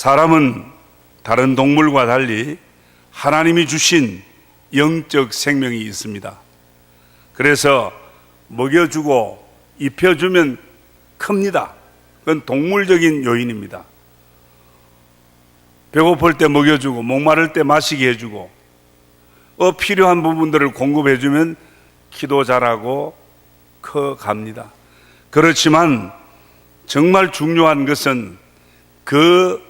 사람은 다른 동물과 달리 하나님이 주신 영적 생명이 있습니다. 그래서 먹여주고 입혀주면 큽니다. 그건 동물적인 요인입니다. 배고플 때 먹여주고 목마를 때 마시게 해주고 어 필요한 부분들을 공급해주면 키도 잘하고 커 갑니다. 그렇지만 정말 중요한 것은 그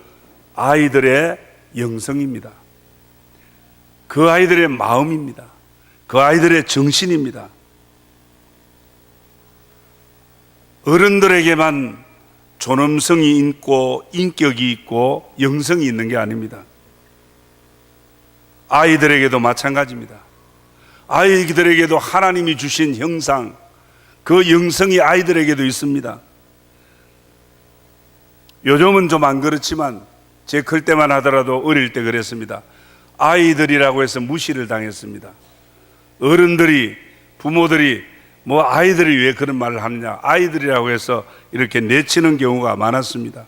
아이들의 영성입니다. 그 아이들의 마음입니다. 그 아이들의 정신입니다. 어른들에게만 존엄성이 있고 인격이 있고 영성이 있는 게 아닙니다. 아이들에게도 마찬가지입니다. 아이들에게도 하나님이 주신 형상, 그 영성이 아이들에게도 있습니다. 요즘은 좀 안 그렇지만 제 클 때만 하더라도 어릴 때 그랬습니다. 아이들이라고 해서 무시를 당했습니다. 어른들이 부모들이 뭐 아이들이 왜 그런 말을 하느냐 아이들이라고 해서 이렇게 내치는 경우가 많았습니다.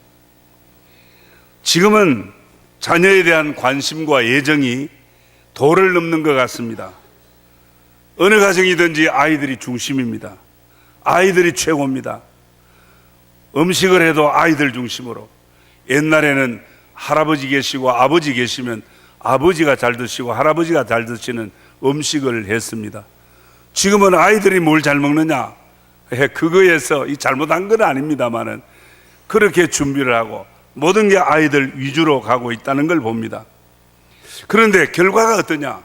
지금은 자녀에 대한 관심과 애정이 도를 넘는 것 같습니다. 어느 가정이든지 아이들이 중심입니다. 아이들이 최고입니다. 음식을 해도 아이들 중심으로. 옛날에는 할아버지 계시고 아버지 계시면 아버지가 잘 드시고 할아버지가 잘 드시는 음식을 했습니다. 지금은 아이들이 뭘 잘 먹느냐? 예, 그거에서 이 잘못한 건 아닙니다만은 그렇게 준비를 하고 모든 게 아이들 위주로 가고 있다는 걸 봅니다. 그런데 결과가 어떠냐?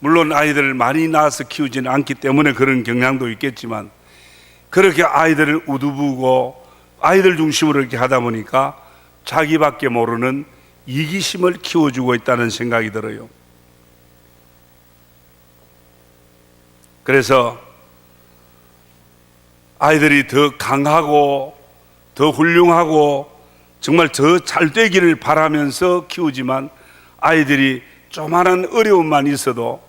물론 아이들을 많이 낳아서 키우지는 않기 때문에 그런 경향도 있겠지만 그렇게 아이들을 우두부고 아이들 중심으로 이렇게 하다 보니까 자기밖에 모르는 이기심을 키워주고 있다는 생각이 들어요. 그래서 아이들이 더 강하고 더 훌륭하고 정말 더 잘 되기를 바라면서 키우지만 아이들이 조만한 어려움만 있어도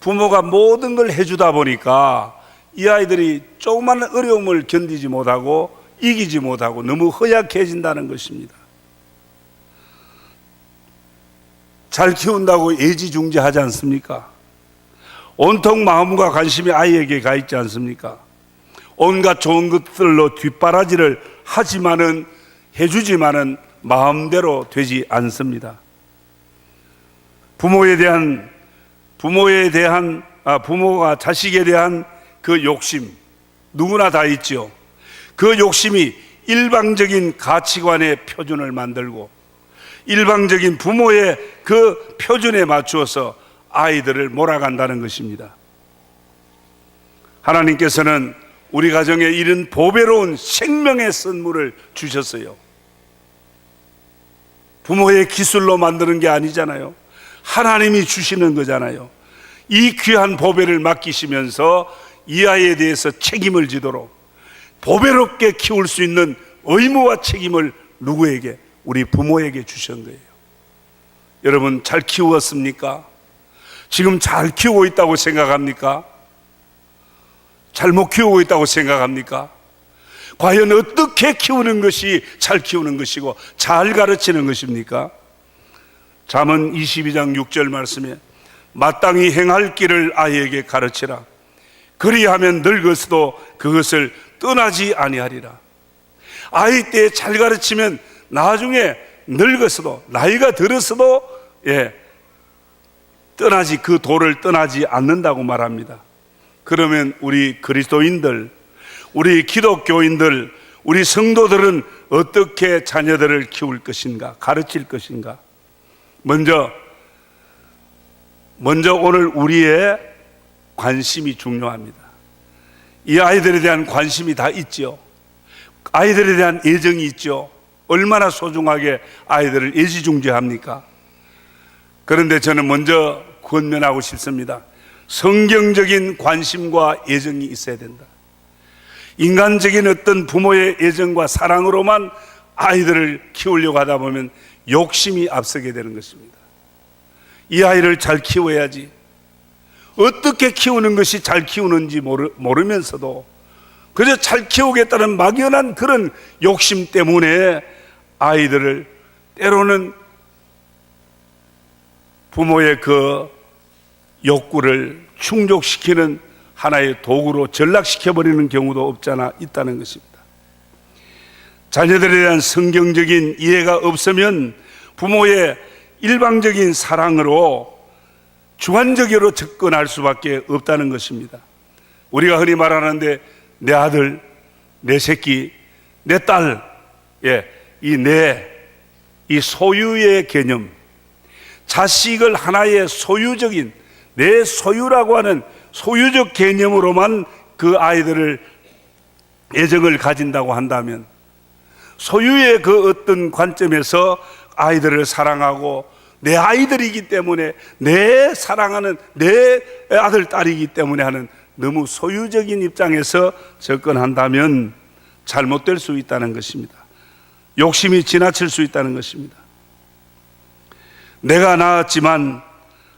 부모가 모든 걸 해주다 보니까 이 아이들이 조그만 어려움을 견디지 못하고 이기지 못하고 너무 허약해진다는 것입니다. 잘 키운다고 애지중지하지 않습니까? 온통 마음과 관심이 아이에게 가 있지 않습니까? 온갖 좋은 것들로 뒷바라지를 하지만은 해주지만은 마음대로 되지 않습니다. 부모에 대한 부모에 대한 아, 부모가 자식에 대한 그 욕심 누구나 다 있죠. 그 욕심이 일방적인 가치관의 표준을 만들고 일방적인 부모의 그 표준에 맞추어서 아이들을 몰아간다는 것입니다. 하나님께서는 우리 가정에 이런 보배로운 생명의 선물을 주셨어요. 부모의 기술로 만드는 게 아니잖아요. 하나님이 주시는 거잖아요. 이 귀한 보배를 맡기시면서 이 아이에 대해서 책임을 지도록 보배롭게 키울 수 있는 의무와 책임을 누구에게? 우리 부모에게 주신 거예요. 여러분 잘 키웠습니까? 지금 잘 키우고 있다고 생각합니까? 잘못 키우고 있다고 생각합니까? 과연 어떻게 키우는 것이 잘 키우는 것이고 잘 가르치는 것입니까? 잠언 22장 6절 말씀에 마땅히 행할 길을 아이에게 가르치라. 그리하면 늙어서도 그것을 떠나지 아니하리라. 아이 때 잘 가르치면 나중에 늙어서도 나이가 들어서도 예 떠나지 그 도를 떠나지 않는다고 말합니다. 그러면 우리 그리스도인들, 우리 기독교인들, 우리 성도들은 어떻게 자녀들을 키울 것인가, 가르칠 것인가? 먼저, 먼저 오늘 우리의 관심이 중요합니다. 이 아이들에 대한 관심이 다 있죠. 아이들에 대한 애정이 있죠. 얼마나 소중하게 아이들을 애지중지합니까? 그런데 저는 먼저 권면하고 싶습니다. 성경적인 관심과 애정이 있어야 된다. 인간적인 어떤 부모의 애정과 사랑으로만 아이들을 키우려고 하다 보면 욕심이 앞서게 되는 것입니다. 이 아이를 잘 키워야지. 어떻게 키우는 것이 잘 키우는지 모르, 모르면서도 그저 잘 키우겠다는 막연한 그런 욕심 때문에 아이들을 때로는 부모의 그 욕구를 충족시키는 하나의 도구로 전락시켜버리는 경우도 없잖아 있다는 것입니다. 자녀들에 대한 성경적인 이해가 없으면 부모의 일방적인 사랑으로 주관적으로 접근할 수밖에 없다는 것입니다. 우리가 흔히 말하는데 내 아들, 내 새끼, 내 딸, 예, 이 내, 이 소유의 개념, 자식을 하나의 소유적인 내 소유라고 하는 소유적 개념으로만 그 아이들을 애정을 가진다고 한다면 소유의 그 어떤 관점에서 아이들을 사랑하고 내 아이들이기 때문에 내 사랑하는 내 아들, 딸이기 때문에 하는 너무 소유적인 입장에서 접근한다면 잘못될 수 있다는 것입니다. 욕심이 지나칠 수 있다는 것입니다. 내가 낳았지만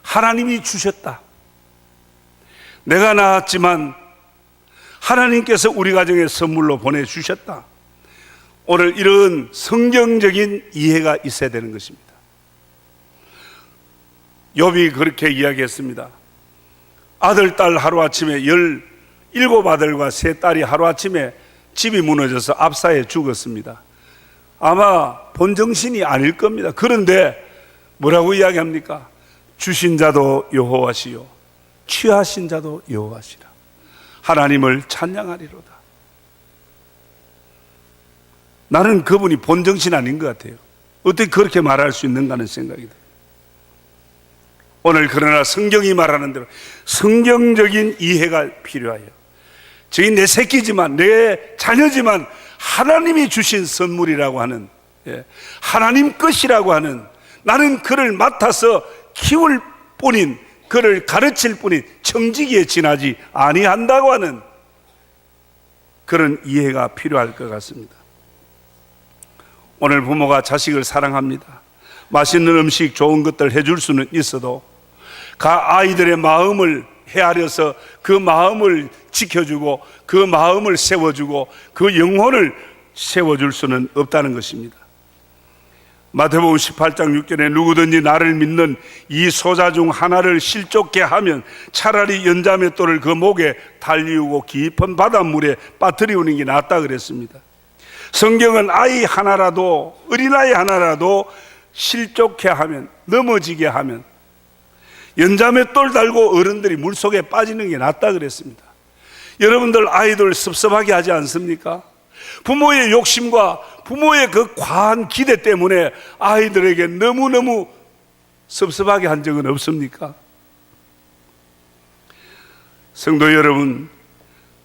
하나님이 주셨다. 내가 낳았지만 하나님께서 우리 가정에 선물로 보내주셨다. 오늘 이런 성경적인 이해가 있어야 되는 것입니다. 욥이 그렇게 이야기했습니다. 아들, 딸 하루아침에 열 일곱 아들과 세 딸이 하루아침에 집이 무너져서 압사해 죽었습니다. 아마 본정신이 아닐 겁니다. 그런데 뭐라고 이야기합니까? 주신 자도 여호와시요 취하신 자도 여호와시라. 하나님을 찬양하리로다. 나는 그분이 본정신 아닌 것 같아요. 어떻게 그렇게 말할 수 있는가 하는 생각이 들어요. 오늘 그러나 성경이 말하는 대로 성경적인 이해가 필요하여. 저희 내 새끼지만 내 자녀지만 하나님이 주신 선물이라고 하는 예, 하나님 것이라고 하는 나는 그를 맡아서 키울 뿐인 그를 가르칠 뿐인 청지기에 지나지 아니한다고 하는 그런 이해가 필요할 것 같습니다. 오늘 부모가 자식을 사랑합니다. 맛있는 음식, 좋은 것들 해줄 수는 있어도 그 아이들의 마음을 헤아려서 그 마음을 지켜주고 그 마음을 세워주고 그 영혼을 세워줄 수는 없다는 것입니다. 마태복음 18장 6절에 누구든지 나를 믿는 이 소자 중 하나를 실족게 하면 차라리 연자맷돌을 그 목에 달리우고 깊은 바닷물에 빠뜨리우는 게 낫다 그랬습니다. 성경은 아이 하나라도 어린아이 하나라도 실족해 하면 넘어지게 하면 연자맷돌 달고 어른들이 물속에 빠지는 게 낫다 그랬습니다. 여러분들 아이들 섭섭하게 하지 않습니까? 부모의 욕심과 부모의 그 과한 기대 때문에 아이들에게 너무너무 섭섭하게 한 적은 없습니까? 성도 여러분,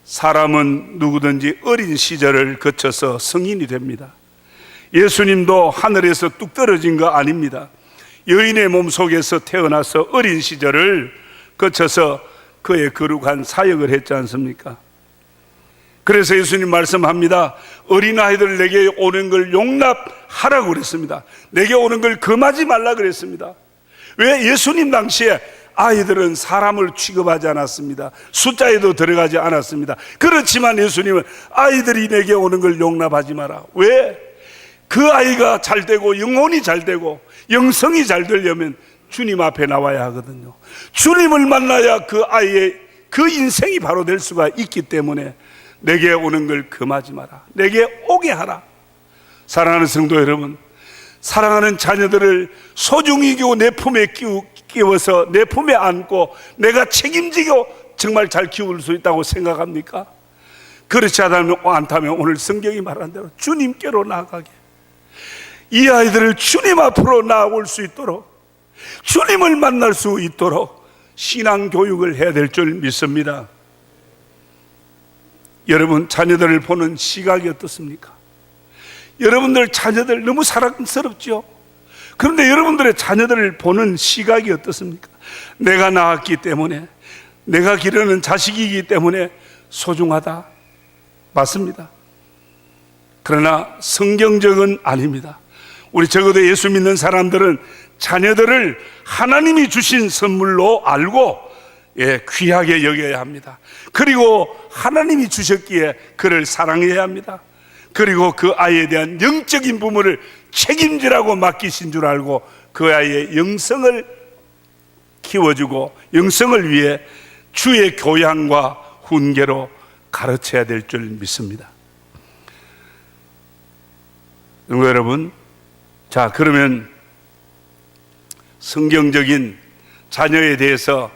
사람은 누구든지 어린 시절을 거쳐서 성인이 됩니다. 예수님도 하늘에서 뚝 떨어진 거 아닙니다. 여인의 몸 속에서 태어나서 어린 시절을 거쳐서 그의 거룩한 사역을 했지 않습니까? 그래서 예수님 말씀합니다. 어린아이들 내게 오는 걸 용납하라고 그랬습니다. 내게 오는 걸 금하지 말라 그랬습니다. 왜 예수님 당시에 아이들은 사람을 취급하지 않았습니다. 숫자에도 들어가지 않았습니다. 그렇지만 예수님은 아이들이 내게 오는 걸 용납하지 마라. 왜? 그 아이가 잘 되고 영혼이 잘 되고 영성이 잘 되려면 주님 앞에 나와야 하거든요. 주님을 만나야 그 아이의 그 인생이 바로 될 수가 있기 때문에 내게 오는 걸 금하지 마라. 내게 오게 하라. 사랑하는 성도 여러분, 사랑하는 자녀들을 소중히 끼고 내 품에 끼워서 내 품에 안고 내가 책임지고 정말 잘 키울 수 있다고 생각합니까? 그렇지 않다면 오늘 성경이 말한 대로 주님께로 나아가게. 이 아이들을 주님 앞으로 나아올 수 있도록 주님을 만날 수 있도록 신앙 교육을 해야 될 줄 믿습니다. 여러분 자녀들을 보는 시각이 어떻습니까? 여러분들 자녀들 너무 사랑스럽죠? 그런데 여러분들의 자녀들을 보는 시각이 어떻습니까? 내가 낳았기 때문에 내가 기르는 자식이기 때문에 소중하다. 맞습니다. 그러나 성경적은 아닙니다. 우리 적어도 예수 믿는 사람들은 자녀들을 하나님이 주신 선물로 알고 예, 귀하게 여겨야 합니다. 그리고 하나님이 주셨기에 그를 사랑해야 합니다. 그리고 그 아이에 대한 영적인 부분을 책임지라고 맡기신 줄 알고 그 아이의 영성을 키워주고 영성을 위해 주의 교양과 훈계로 가르쳐야 될 줄 믿습니다. 여러분, 자, 그러면 성경적인 자녀에 대해서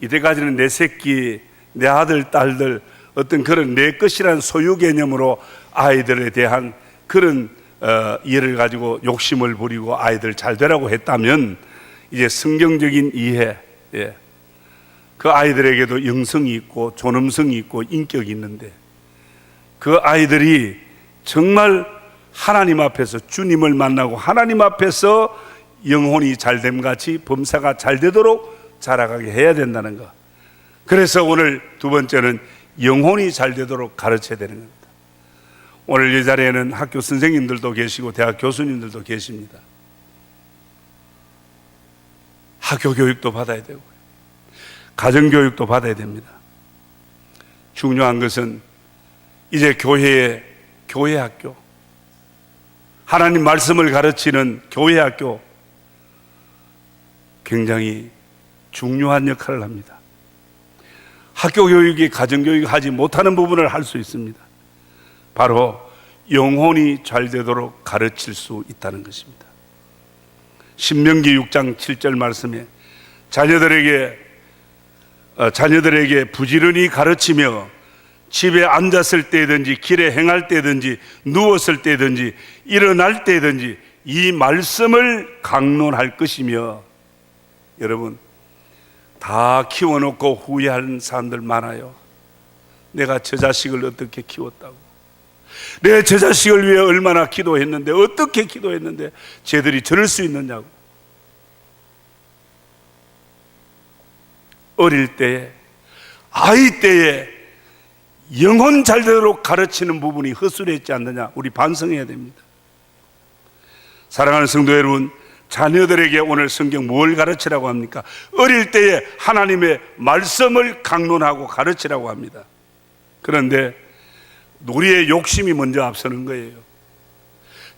이때까지는 내 새끼, 내 아들, 딸들 어떤 그런 내 것이라는 소유 개념으로 아이들에 대한 그런 어, 이해를 가지고 욕심을 부리고 아이들 잘 되라고 했다면 이제 성경적인 이해, 예. 그 아이들에게도 영성이 있고 존엄성이 있고 인격이 있는데 그 아이들이 정말 하나님 앞에서 주님을 만나고 하나님 앞에서 영혼이 잘됨 같이 범사가 잘 되도록 자라가게 해야 된다는 것. 그래서 오늘 두 번째는 영혼이 잘 되도록 가르쳐야 되는 겁니다. 오늘 이 자리에는 학교 선생님들도 계시고 대학 교수님들도 계십니다. 학교 교육도 받아야 되고 가정 교육도 받아야 됩니다. 중요한 것은 이제 교회의 교회 학교 하나님 말씀을 가르치는 교회 학교 굉장히 중요한 역할을 합니다. 학교 교육이 가정 교육이 하지 못하는 부분을 할 수 있습니다. 바로 영혼이 잘 되도록 가르칠 수 있다는 것입니다. 신명기 6장 7절 말씀에 자녀들에게 어, 자녀들에게 부지런히 가르치며 집에 앉았을 때든지 길에 행할 때든지 누웠을 때든지 일어날 때든지 이 말씀을 강론할 것이며 여러분 다 키워놓고 후회하는 사람들 많아요. 내가 저 자식을 어떻게 키웠다고. 내 저 자식을 위해 얼마나 기도했는데, 어떻게 기도했는데, 쟤들이 저럴 수 있느냐고. 어릴 때에, 아이 때에 영혼 잘 되도록 가르치는 부분이 허술했지 않느냐. 우리 반성해야 됩니다. 사랑하는 성도 여러분, 자녀들에게 오늘 성경 뭘 가르치라고 합니까? 어릴 때에 하나님의 말씀을 강론하고 가르치라고 합니다. 그런데 우리의 욕심이 먼저 앞서는 거예요.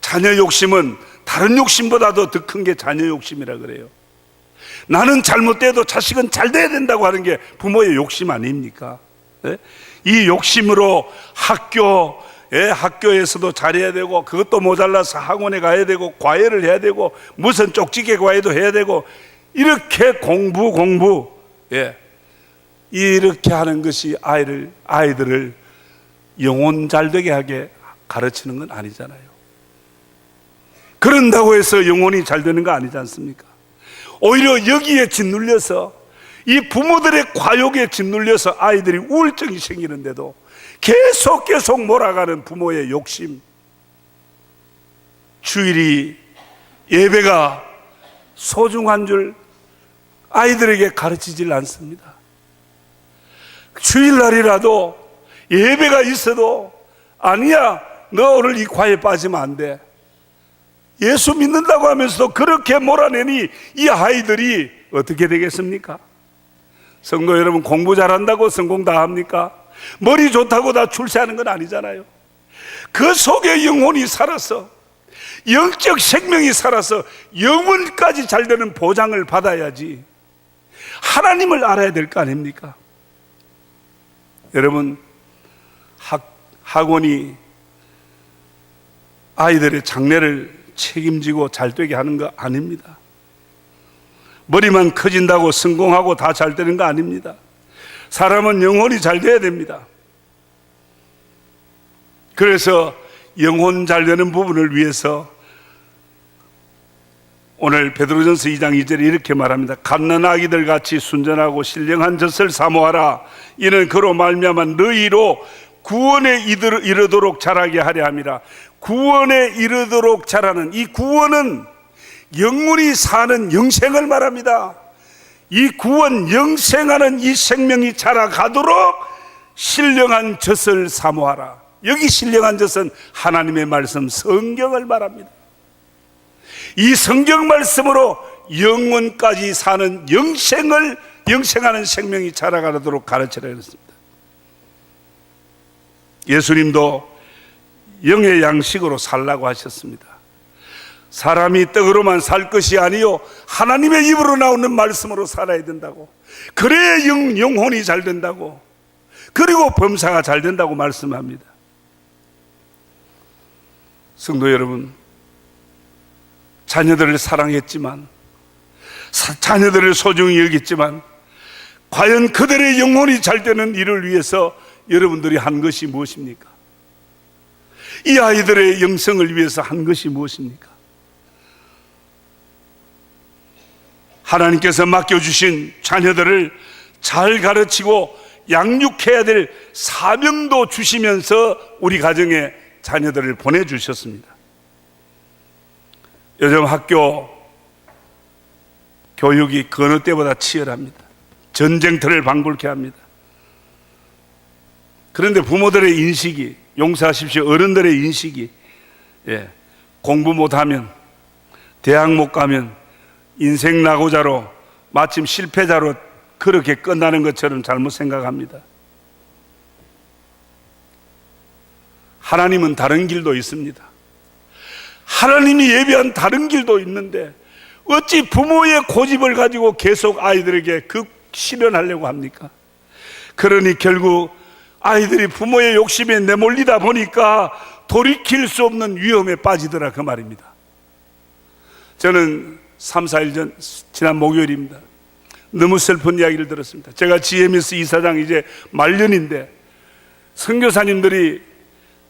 자녀 욕심은 다른 욕심보다도 더 큰 게 자녀 욕심이라 그래요. 나는 잘못돼도 자식은 잘 돼야 된다고 하는 게 부모의 욕심 아닙니까? 네? 이 욕심으로 학교, 예, 학교에서도 잘해야 되고 그것도 모자라서 학원에 가야 되고 과외를 해야 되고 무슨 쪽지게 과외도 해야 되고 이렇게 공부 공부 예. 이렇게 하는 것이 아이를 아이들을 영혼 잘 되게 하게 가르치는 건 아니잖아요. 그런다고 해서 영혼이 잘 되는 거 아니지 않습니까? 오히려 여기에 짓눌려서 이 부모들의 과욕에 짓눌려서 아이들이 우울증이 생기는데도 계속 계속 몰아가는 부모의 욕심. 주일이 예배가 소중한 줄 아이들에게 가르치질 않습니다. 주일날이라도 예배가 있어도 아니야, 너 오늘 이 과에 빠지면 안 돼. 예수 믿는다고 하면서도 그렇게 몰아내니 이 아이들이 어떻게 되겠습니까? 선거 여러분 공부 잘한다고 성공 다 합니까? 머리 좋다고 다 출세하는 건 아니잖아요. 그 속에 영혼이 살아서 영적 생명이 살아서 영혼까지 잘 되는 보장을 받아야지 하나님을 알아야 될 거 아닙니까? 여러분 학, 학원이 아이들의 장래를 책임지고 잘 되게 하는 거 아닙니다. 머리만 커진다고 성공하고 다 잘 되는 거 아닙니다. 사람은 영혼이 잘 돼야 됩니다. 그래서 영혼 잘 되는 부분을 위해서 오늘 베드로전서 2장 2절에 이렇게 말합니다. 갓난 아기들 같이 순전하고 신령한 젖을 사모하라. 이는 그로 말미암아 너희로 구원에 이르도록 자라게 하려 함이라. 구원에 이르도록 자라는 이 구원은 영혼이 사는 영생을 말합니다. 이 구원 영생하는 이 생명이 자라가도록 신령한 젖을 사모하라. 여기 신령한 젖은 하나님의 말씀 성경을 말합니다. 이 성경 말씀으로 영원까지 사는 영생을 영생하는 생명이 자라가도록 가르치라 했습니다. 예수님도 영의 양식으로 살라고 하셨습니다. 사람이 떡으로만 살 것이 아니요 하나님의 입으로 나오는 말씀으로 살아야 된다고. 그래야 영, 영혼이 잘 된다고. 그리고 범사가 잘 된다고 말씀합니다. 성도 여러분, 자녀들을 사랑했지만, 사- 자녀들을 소중히 여겼지만, 과연 그들의 영혼이 잘 되는 일을 위해서 여러분들이 한 것이 무엇입니까? 이 아이들의 영성을 위해서 한 것이 무엇입니까? 하나님께서 맡겨주신 자녀들을 잘 가르치고 양육해야 될 사명도 주시면서 우리 가정에 자녀들을 보내주셨습니다. 요즘 학교 교육이 그 어느 때보다 치열합니다. 전쟁터를 방불케 합니다. 그런데 부모들의 인식이 용서하십시오 어른들의 인식이 예, 공부 못하면 대학 못 가면 인생 낙오자로 마침 실패자로 그렇게 끝나는 것처럼 잘못 생각합니다. 하나님은 다른 길도 있습니다. 하나님이 예비한 다른 길도 있는데 어찌 부모의 고집을 가지고 계속 아이들에게 그 실현하려고 합니까? 그러니 결국 아이들이 부모의 욕심에 내몰리다 보니까 돌이킬 수 없는 위험에 빠지더라 그 말입니다. 저는 3, 4일 전 지난 목요일입니다. 너무 슬픈 이야기를 들었습니다. 제가 GMS 이사장 이제 말년인데 선교사님들이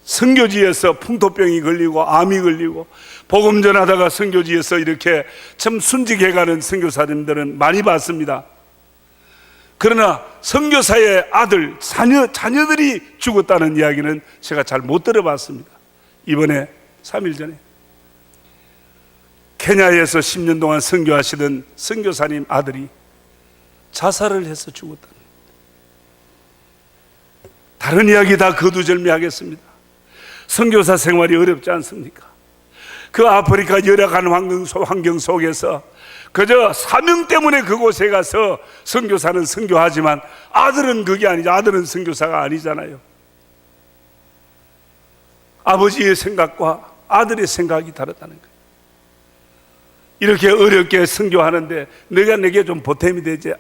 선교지에서 풍토병이 걸리고 암이 걸리고 복음 전하다가 선교지에서 이렇게 참 순직해 가는 선교사님들은 많이 봤습니다. 그러나 선교사의 아들 자녀 자녀들이 죽었다는 이야기는 제가 잘 못 들어봤습니다. 이번에 3일 전에 케냐에서 10년 동안 선교하시던 선교사님 아들이 자살을 해서 죽었다. 다른 이야기 다 거두절미하겠습니다. 선교사 생활이 어렵지 않습니까? 그 아프리카 열악한 환경, 속에서 그저 사명 때문에 그곳에 가서 선교사는 선교하지만 아들은 그게 아니죠. 아들은 선교사가 아니잖아요. 아버지의 생각과 아들의 생각이 다르다는 거예요. 이렇게 어렵게 선교하는데 내가 내게 좀 보탬이 되지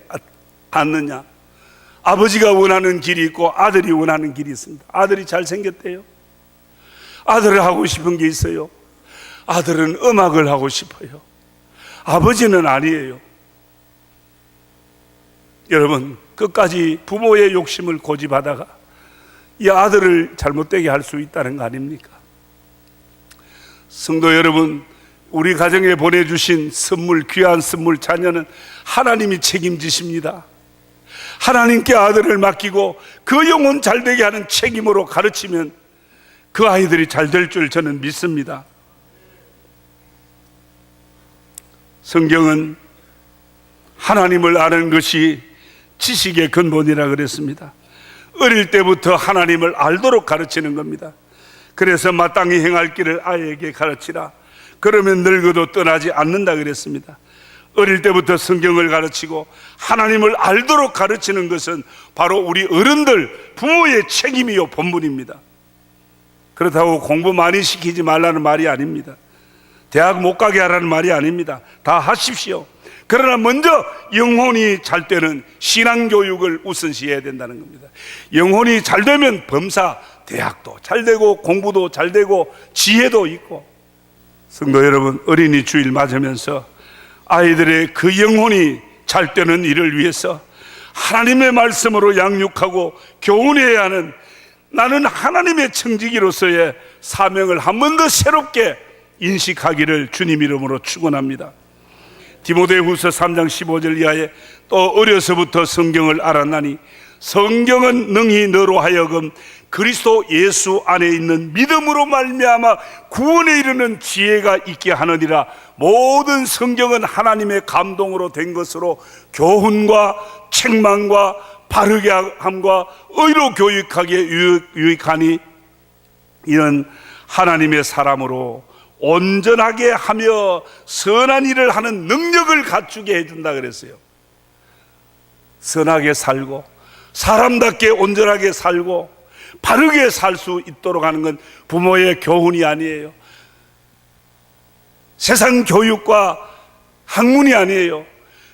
않느냐? 아버지가 원하는 길이 있고 아들이 원하는 길이 있습니다. 아들이 잘생겼대요. 아들을 하고 싶은 게 있어요. 아들은 음악을 하고 싶어요. 아버지는 아니에요. 여러분, 끝까지 부모의 욕심을 고집하다가 이 아들을 잘못되게 할 수 있다는 거 아닙니까? 성도 여러분, 우리 가정에 보내주신 선물, 귀한 선물, 자녀는 하나님이 책임지십니다. 하나님께 아들을 맡기고 그 영혼 잘되게 하는 책임으로 가르치면 그 아이들이 잘 될 줄 저는 믿습니다. 성경은 하나님을 아는 것이 지식의 근본이라 그랬습니다. 어릴 때부터 하나님을 알도록 가르치는 겁니다. 그래서 마땅히 행할 길을 아이에게 가르치라. 그러면 늙어도 떠나지 않는다 그랬습니다. 어릴 때부터 성경을 가르치고 하나님을 알도록 가르치는 것은 바로 우리 어른들 부모의 책임이요 본분입니다. 그렇다고 공부 많이 시키지 말라는 말이 아닙니다. 대학 못 가게 하라는 말이 아닙니다. 다 하십시오. 그러나 먼저 영혼이 잘 되는 신앙 교육을 우선시해야 된다는 겁니다. 영혼이 잘 되면 범사, 대학도 잘 되고 공부도 잘 되고 지혜도 있고 성도 여러분 어린이 주일 맞으면서 아이들의 그 영혼이 잘 되는 일을 위해서 하나님의 말씀으로 양육하고 교훈해야 하는 나는 하나님의 청지기로서의 사명을 한 번 더 새롭게 인식하기를 주님 이름으로 축원합니다. 디모데후서 3장 15절 이하에 또 어려서부터 성경을 알았나니 성경은 능히 너로 하여금 그리스도 예수 안에 있는 믿음으로 말미암아 구원에 이르는 지혜가 있게 하느니라 모든 성경은 하나님의 감동으로 된 것으로 교훈과 책망과 바르게 함과 의로 교육하기에 유익- 유익하니 이는 하나님의 사람으로 온전하게 하며 선한 일을 하는 능력을 갖추게 해준다 그랬어요. 선하게 살고 사람답게 온전하게 살고 바르게 살 수 있도록 하는 건 부모의 교훈이 아니에요. 세상 교육과 학문이 아니에요.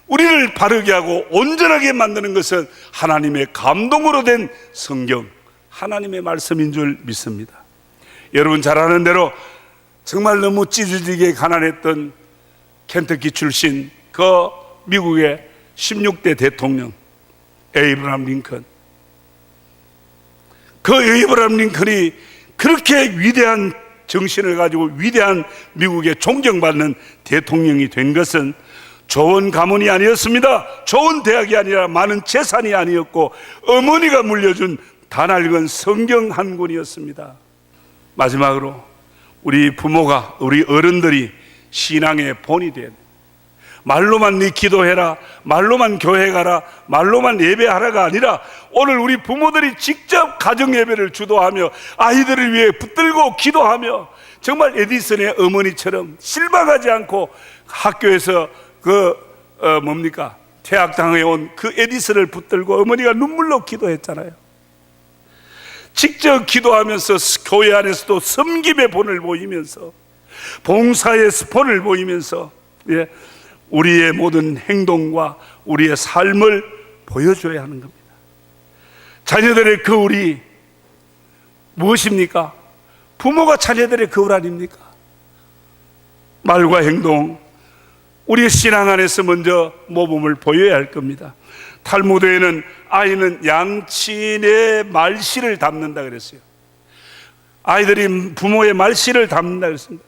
우리를 바르게 하고 온전하게 만드는 것은 하나님의 감동으로 된 성경, 하나님의 말씀인 줄 믿습니다. 여러분 잘 아는 대로 정말 너무 찌질지게 가난했던 켄터키 출신 그 미국의 16대 대통령 에이브람 링컨 그 에이브람 링컨이 그렇게 위대한 정신을 가지고 위대한 미국의 존경받는 대통령이 된 것은 좋은 가문이 아니었습니다. 좋은 대학이 아니라 많은 재산이 아니었고 어머니가 물려준 단알건 성경 한 권이었습니다. 마지막으로 우리 부모가 우리 어른들이 신앙의 본이 돼. 말로만 네 기도해라, 말로만 교회 가라, 말로만 예배하라가 아니라 오늘 우리 부모들이 직접 가정 예배를 주도하며 아이들을 위해 붙들고 기도하며 정말 에디슨의 어머니처럼 실망하지 않고 학교에서 그 어, 뭡니까 퇴학당해 온 그 에디슨을 붙들고 어머니가 눈물로 기도했잖아요. 직접 기도하면서 교회 안에서도 섬김의 본을 보이면서 봉사의 본을 보이면서 예, 우리의 모든 행동과 우리의 삶을 보여줘야 하는 겁니다. 자녀들의 거울이 무엇입니까? 부모가 자녀들의 거울 아닙니까? 말과 행동, 우리의 신앙 안에서 먼저 모범을 보여야 할 겁니다. 탈무드에는 아이는 양친의 말씨를 담는다 그랬어요. 아이들이 부모의 말씨를 담는다 그랬습니다.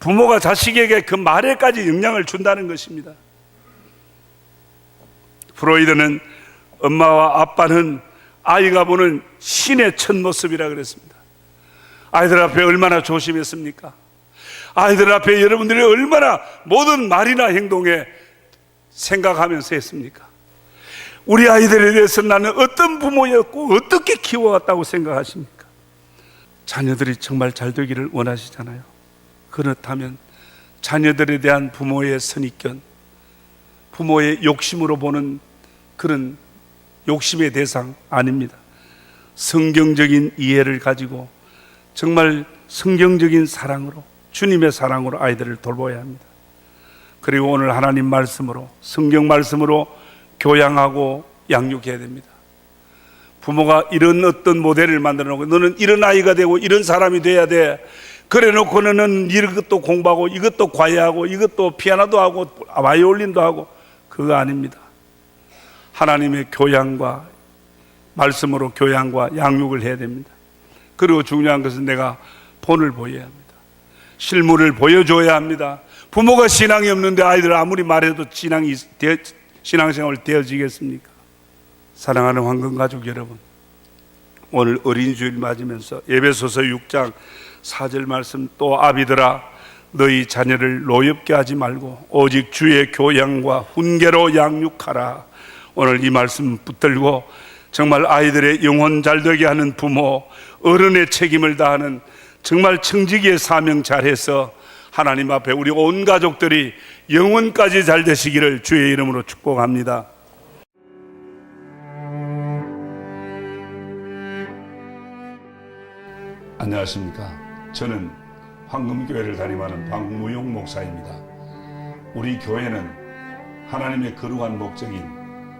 부모가 자식에게 그 말에까지 영향을 준다는 것입니다. 프로이드는 엄마와 아빠는 아이가 보는 신의 첫 모습이라 그랬습니다. 아이들 앞에 얼마나 조심했습니까? 아이들 앞에 여러분들이 얼마나 모든 말이나 행동에 생각하면서 했습니까? 우리 아이들에 대해서 나는 어떤 부모였고 어떻게 키워왔다고 생각하십니까? 자녀들이 정말 잘 되기를 원하시잖아요. 그렇다면 자녀들에 대한 부모의 선입견, 부모의 욕심으로 보는 그런 욕심의 대상 아닙니다. 성경적인 이해를 가지고 정말 성경적인 사랑으로 주님의 사랑으로 아이들을 돌봐야 합니다. 그리고 오늘 하나님 말씀으로 성경 말씀으로 교양하고 양육해야 됩니다. 부모가 이런 어떤 모델을 만들어 놓고 너는 이런 아이가 되고 이런 사람이 돼야 돼. 그래 놓고 너는 이것도 공부하고 이것도 과외하고 이것도 피아노도 하고 바이올린도 하고 그거 아닙니다. 하나님의 교양과 말씀으로 교양과 양육을 해야 됩니다. 그리고 중요한 것은 내가 본을 보여야 합니다. 실물을 보여줘야 합니다. 부모가 신앙이 없는데 아이들 아무리 말해도 신앙이 신앙생활 되어지겠습니까? 사랑하는 황금 가족 여러분, 오늘 어린이주일 맞으면서 예배소서 6장 4절 말씀 또 아비들아 너희 자녀를 노엽게 하지 말고 오직 주의 교양과 훈계로 양육하라. 오늘 이 말씀 붙들고 정말 아이들의 영혼 잘 되게 하는 부모, 어른의 책임을 다하는 정말 청지기의 사명 잘해서 하나님 앞에 우리 온 가족들이 영원까지 잘 되시기를 주의 이름으로 축복합니다. 안녕하십니까. 저는 황금교회를 담임하는 박무용 목사입니다. 우리 교회는 하나님의 거룩한 목적인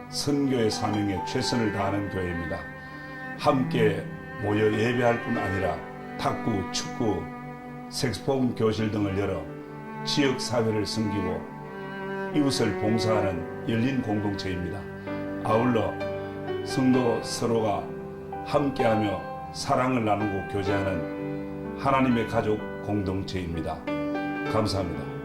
선교의 사명에 최선을 다하는 교회입니다. 함께 모여 예배할 뿐 아니라 탁구, 축구, 색소폰 교실 등을 열어 지역 사회를 섬기고 이웃을 봉사하는 열린 공동체입니다. 아울러 성도 서로가 함께하며 사랑을 나누고 교제하는 하나님의 가족 공동체입니다. 감사합니다.